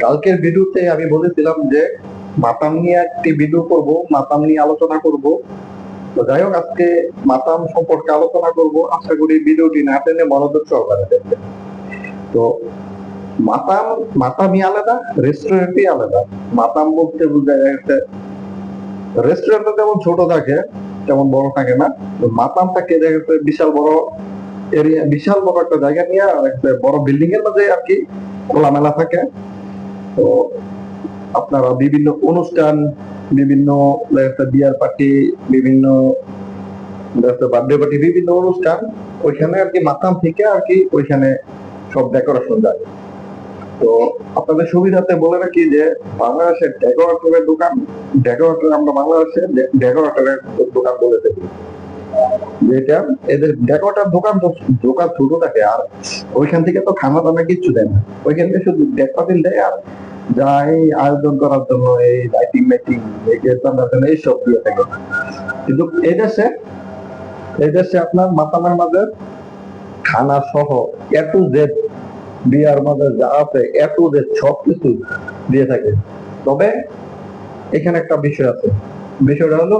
কালকের ভিডিওতে আমি বলেছিলাম যে, মাতাম নিয়ে একটি ভিডিও করব, মাতাম নিয়ে আলোচনা করব। তো যাই হোক, আজকে মাতাম সম্পর্কে আলোচনা করব। আশা করি ভিডিওটি না টেনে মনোযোগ সহকারে দেখবেন। তো মাতাম আলাদা রেস্টুরেন্টই আলাদা। মাতাম বলতে রেস্টুরেন্টে যেমন ছোট থাকে, তেমন বড় থাকে না। মাতাম থাকে বিশাল বড় এরিয়া বিশাল বড় একটা জায়গা নিয়ে একটা বড় বিল্ডিং এর মধ্যে আর কি খোলামেলা থাকে। তো আপনারা বিভিন্ন অনুষ্ঠান, বিভিন্ন একটা বিয়ার পার্টি, বিভিন্ন বার্থডে পার্টি বিভিন্ন অনুষ্ঠান, ওইখানে আর কি মাতাম থেকে আর কি ওইখানে সব ডেকোরেশন যায়। তো আপনাদের সুবিধাতে বলে রাখি যে বাংলাদেশের ডেকোরেটরের দোকান ডেকোরেটর আমরা বাংলাদেশে ডেকোরেটরের দোকান বলে থাকি। যেটা এদের ডেকোরেটর দোকান তো, দোকান ছোট থাকে আর ওইখান থেকে তো খানা কিচ্ছু দেয় না। ওইখান থেকে শুধু দেয় আর যা এই আয়োজন করার জন্য এই লাইটিং জন্য এইসব দিয়ে থাকে। কিন্তু এই দেশে আপনার মাতামার মাঝে খানা সহ এ টু জেড বিয়ার মধ্যে যা আছে এ টু জেড সব কিছু দিয়ে থাকে। তবে এখানে একটা বিষয় আছে। বিষয়টা হলো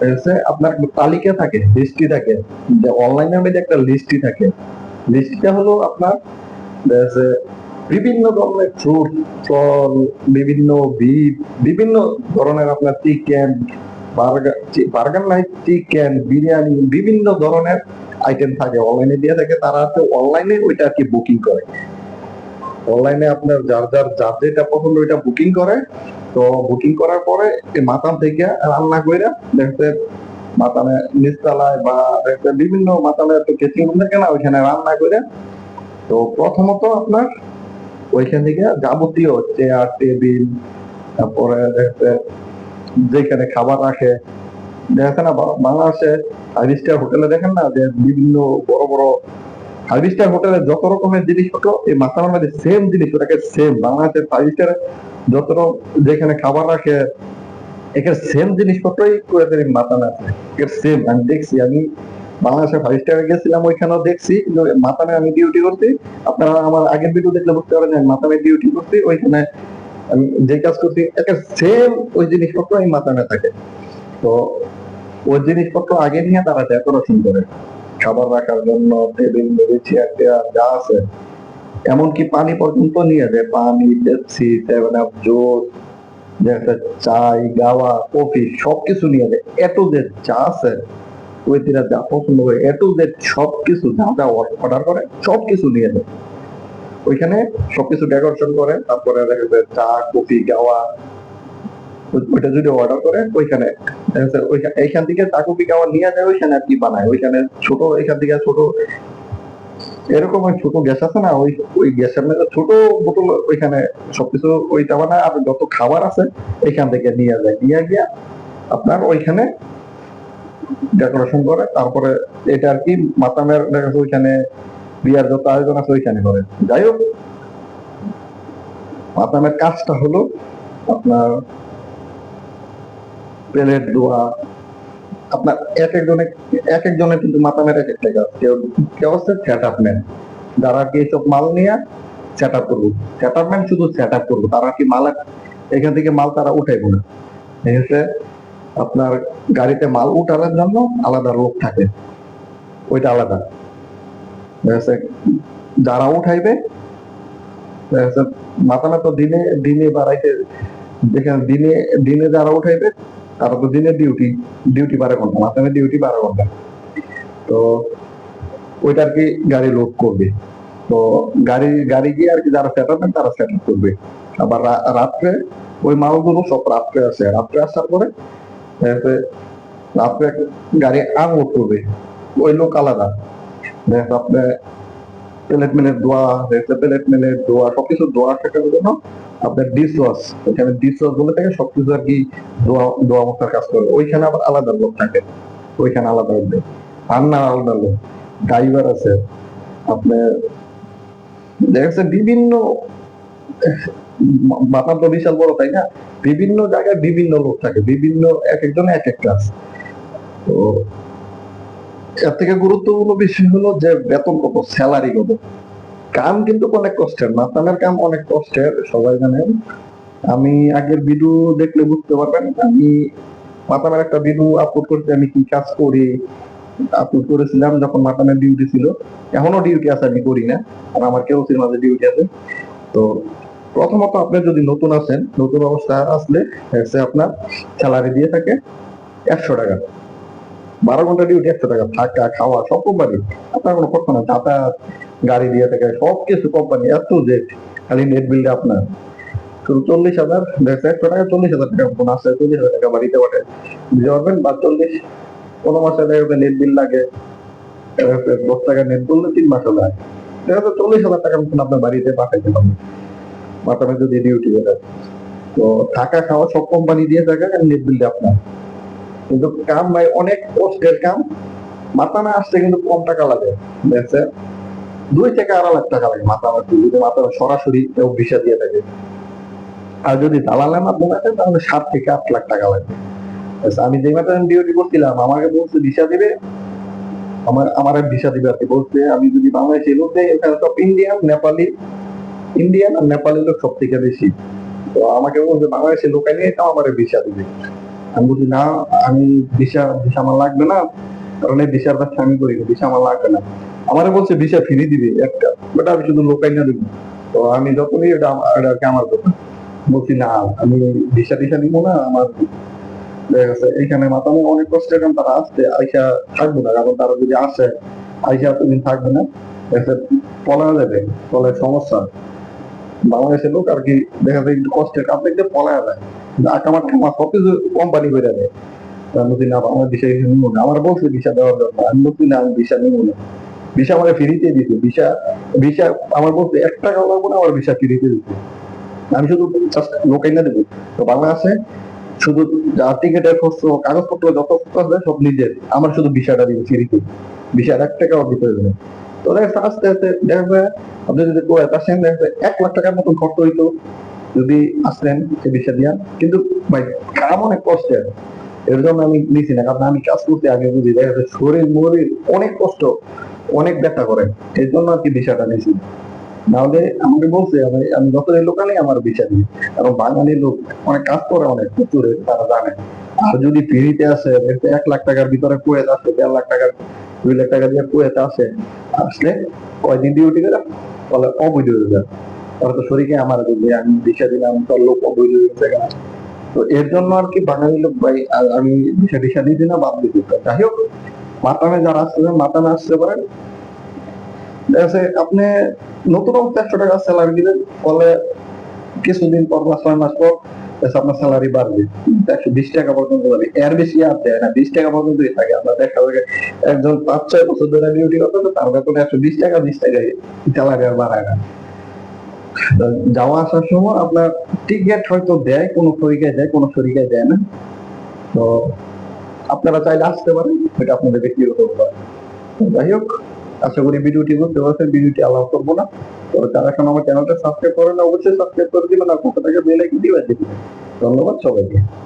হচ্ছে আপনার তালিকা থাকে লিস্টি থাকে। যে অনলাইনের মধ্যে একটা লিস্টি থাকে। লিস্টটা হলো আপনার বিভিন্ন ধরনের ফ্রুট ফল, বিভিন্ন বিট বিভিন্ন ধরনের আপনার চিকেন বার্গার বার্গার নাই চিকেন বিরিয়ানি, বিভিন্ন ধরনের আইটেম থাকে অনলাইনে দিয়ে থাকে, তারা হচ্ছে অনলাইনে ওইটা আর কি বুকিং করে। অনলাইনে আপনার যার যার যার যেটা পছন্দ ওইটা বুকিং করে। তো বুকিং করার পরে মাতাম থেকে রান্না করে দেখতে মাতামে নিচতলায় বা দেখতে বিভিন্ন মাতামে একটা কেচিং রুম থাকে না, ওইখানে রান্না করে তো প্রথমত আপনার ওইখান থেকে যাবতীয় চেয়ার টেবিল তারপরে দেখতে যেখানে খাবার রাখে দেখেন না বাংলাদেশে ফাইভ স্টার হোটেলে দেখেন না যে বিভিন্ন বড় বড় ফাইভ স্টার হোটেলে যত রকমের জিনিসপত্র এই মাথার মধ্যে সেম জিনিস, ওটাকে সেম বাংলাদেশের ফাইভ স্টার যত যেখানে খাবার রাখে এখানে সেম জিনিসপত্রই করে এর সেম আমি দেখছি, আমি বাংলাদেশের ফাইভ স্টারে গেছিলাম, ওইখানেও দেখছি, কিন্তু মাথানে আমি ডিউটি করছি। আপনারা আমার আগের ভিডিও দেখলে বুঝতে পারেন আমি ডিউটি করছি, ওইখানে আমি যে কাজ করছি সেম ওই জিনিসপত্র এই মাথানে থাকে তো ওই জিনিসপত্র আগে নিয়ে তারা ডেকোরেশন করে। খাবার রাখার জন্য, টেবিল চেয়ার, টেয়ার, যা আছে। এমনকি পানি পর্যন্ত নিয়ে যায়। পানি, পেপসি সেভেন আপ চাই, গাওয়া, কফি, সবকিছু নিয়ে যায়। এত যে চা আছে ওইটিরা যা পছন্দ করে এ টু জেড সবকিছু যা যা অর্ডার করে, সবকিছু নিয়ে যায়। ওইখানে সবকিছু ডেকোরেশন করে, তারপরে দেখা যায় চা, কফি, গাওয়া ওই- ওইটা যদি অর্ডার করে, ওইখানে এইখান থেকে চা কফি গাওয়া নিয়ে যায়, ওইখানে আর কি বানায়? ওইখানে ছোট এখান থেকে ছোট, এরকম ওই ছোট গ্যাস আছে না? ওই ওই গ্যাসের মধ্যে ছোট বোতল, ওইখানে সবকিছু ওইটা বানায় আর যত খাবার আছে এখান থেকে নিয়ে যায়। নিয়ে গিয়া আপনার ওইখানে ডেকোরেশন করে, তারপরে এটা আর কি মাতামের ওইখানে বিয়ার যত আয়োজন আছে, ওইখানে করে। যাই হোক, মাতামের কাজটা হলো আপনার প্লেট দোয়া, আপনার এক একজনে এক একজনের কিন্তু মাতামের এক একটা কাজ কেউ কেউ হচ্ছে সেট আপ ম্যান যারা কি সব মাল নিয়ে সেট আপ করব সেট আপ ম্যান শুধু সেট আপ করব, তারা কি মাল এখান থেকে মাল তারা উঠাইবো না ঠিক আছে আপনার গাড়িতে মাল উঠানোর জন্য আলাদা লোক থাকে ওইটা আলাদা? যারা উঠাইবে? মাথানে তো দিনে দিনে বাড়াইতে, যেখানে দিনে দিনে যারা উঠাইবে তারা তো দিনে ডিউটি ডিউটি বারো ঘণ্টা মাথানে ডিউটি বারো ঘণ্টা। তো ওইটা আর কি গাড়ি লোড করবে। তো গাড়ি গাড়ি গিয়ে আর কি যারা সেটাবেন তারা সেট করবে। আবার রাত্রে ওই মালগুলো সব রাত্রে আসে। রাত্রে আসার পরে রাত্রে গাড়ি আনলোড করবে। ওই লোক আলাদা। দেখ দোয়া দোয়া সবকিছু দোয়া জন্য আপনার ডিশ ওয়াশ ওইখানে ডিশ ওয়াশ বলে থাকে, সবকিছু আর কি দোয়া দোয়া কাজ করবে ওইখানে আবার আলাদা লোক থাকে। ওইখানে আলাদা রান্নার আলাদা লোক ড্রাইভার আছে। আপনার বিভিন্ন মাথা তো বিশাল বড়, তাই না? বিভিন্ন জায়গায় বিভিন্ন লোক থাকে। বিভিন্ন এক একজন এক এক ক্লাস তো এর থেকে গুরুত্বপূর্ণ বিষয় হলো যে বেতন কত স্যালারি কত কাম কিন্তু অনেক কষ্টের, মাতামের কাম অনেক কষ্টের, সবাই জানেন। আমি আগের ভিডিও দেখলে বুঝতে পারবেন, আমি মাতামের একটা ভিডিও আপলোড করতে আমি কি কাজ করি আপলোড করেছিলাম যখন মাতামের ডিউটি ছিল। এখনও ডিউটি আছে, আমি করি না, আর আমার কেউ মাঝে ডিউটি আছে। তো প্রথমত আপনি যদি নতুন আছেন নতুন অবস্থা আসলে আপনার স্যালারি দিয়ে থাকে একশো টাকা। বারো ঘণ্টা ডিউটি একশো টাকা থাকা, খাওয়া, সব কোম্পানি আপনার কোনো কথা না যাতায়াত, গাড়ি দিয়ে থাকে, সব কিছু কোম্পানি এত যে খালি নেট বিলটা আপনার। শুধু চল্লিশ হাজার একশো টাকা, চল্লিশ হাজার টাকা ফোন আসছে, চল্লিশ হাজার টাকা বাড়িতে পারবেন? বা চল্লিশ, কোনো মাসে দেখা নেট বিল লাগে। দশ টাকা নেট বললে তিন মাসে লাগে দেখা চল্লিশ হাজার টাকা মতন আপনার বাড়িতে পাঠাইতে পারবেন মাথামে যদি ডিউটি করে তো থাকা, খাওয়া, সব কোম্পানি দিয়ে থাকে নেট বিলটা আপনার। কিন্তু কাম ভাই, অনেক কষ্টের কাম। মাথামে আসতে কিন্তু কম টাকা লাগে দেখছে দুই থেকে আড়াই লাখ টাকা লাগে মাথা আমার যদি মাথা সরাসরি কেউ ভিসা দিয়ে থাকে। আর যদি দালালের মাধ্যমে আছে, তাহলে সাত থেকে আট লাখ টাকা লাগবে আমি যে মাত্র ডিউটি করছিলাম আমাকে বলছে ভিসা দিবে। আমার আমার ভিসা দিবে কি, বলছে আমি যদি বাংলাদেশে লোক দেয় এখানে সব ইন্ডিয়ান নেপালি ইন্ডিয়ান আর নেপালি লোক সব থেকে বেশি। তো আমাকে বলছে বাংলাদেশের লোক নিয়ে তাও আমার ভিসা দিবে। আমি বলছি না, আমি ভিসা ভিসা আমার লাগবে না। কারণ এই ভিসার ব্যবসা আমি করি ভিসা আমার লাগবে না। আমারে বলছে, ভিসা ফ্রি দিবে একটা বাট আমি শুধু লোকাই না দেবো। তো আমি যখনই এটা আর কি আমার কথা। বলছি, না, আমি ভিসা টিসা নিবো না, আমার এইখানে মাতামে অনেক কষ্ট এখন তারা আসতে আইসা থাকবে না। কারণ তারা যদি আসে, আইসা এতদিন থাকবে না। পলা যাবে ফলে সমস্যা। বাংলাদেশের লোক আর কি দেখা যায় একটু কষ্টের কাজ দেখতে পলা যায়। আকামার খামা সব কিছু কোম্পানি দেয় আমি বলছি না আমার নিবো না আমার দেওয়ার না, আমি নিবো না। আমার আমার বলছে, এক না, আমার আমি শুধু লোকাই না দেবো। তো বাংলাদেশে শুধু যা টিকিটের কাগজপত্র যত আছে, সব নিজের। আমার শুধু ভিসাটা দিবে ফ্রিতে। ভিসার এক টাকাও দিতে হবে আস্তে আস্তে দেখা যায় আপনি যদি আসেন এক লাখ টাকার মতন খরচ হইতো যদি এই ভিসা দিয়া কিন্তু ভাই, কাম অনেক কষ্টের এর জন্য আমি নিছি না, কারণ আমি কাজ করতে আগে বুঝি, দেখা শরীর মরির অনেক কষ্ট, অনেক ব্যথা করে। এই জন্য আর কি ভিসাটা নিছি। নাহলে আমাকে বলছে, আমি আমি যত লোকালে আমার ভিসা দিই কারণ বাঙালি লোক, অনেক কাজ করে অনেক, প্রচুর, তারা জানে। আর যদি ফ্রিতে আসে এক লাখ টাকার ভিতরে কুয়েত আসে দেড় লাখ টাকার দুই লাখ টাকা দিয়ে কুয়েত আসে, আসলে কয়দিন ডিউটি করে? বলে, অবৈধ হয়ে যায়। ওরা তো শরীরে আমার যদি আমি ভিসা দিলাম তোর লোক অবৈধ হয়ে গেছে তো এর জন্য আর কি বাঙালি লোক ভাই আমি দিশা টিসা দিয়েছি না, বাদ দিতে। যাই হোক, মাতামে যারা আসতে মাতামে আসতে পারেন। আপনি নতুন চারশো টাকা স্যালারি দিবেন ফলে কিছুদিন পর বা ছয় মাস পর আপনার স্যালারি বাড়বে। একশো বিশ টাকা পর্যন্ত যাবে এর বেশি আর দেয় না। বিশ টাকা পর্যন্তই থাকে। দেখা যাবে একজন পাঁচ, ছয় বছর ধরে ডিউটি তার বেতন একশো বিশ টাকা বিশ টাকায় স্যালারি আর বাড়ায় না। যাওয়া আসার সময় আপনার টিকিট হয়তো দেয়, কোনো শরিকায় দেয়, কোনো শরিকায় দেয় না। তো আপনারা চাইলে আসতে পারেন, এটা আপনাদের ব্যক্তিগত ব্যাপার। যাই হোক। আশা করি ভিডিওটি বুঝতে পারছেন, ভিডিওটি আলাপ করব না। তো যারা এখন আমার চ্যানেলটা সাবস্ক্রাইব করেন অবশ্যই সাবস্ক্রাইব করে দিবেন আর কোথা থেকে বেল আইকন দিয়ে দিবেন। ধন্যবাদ সবাইকে।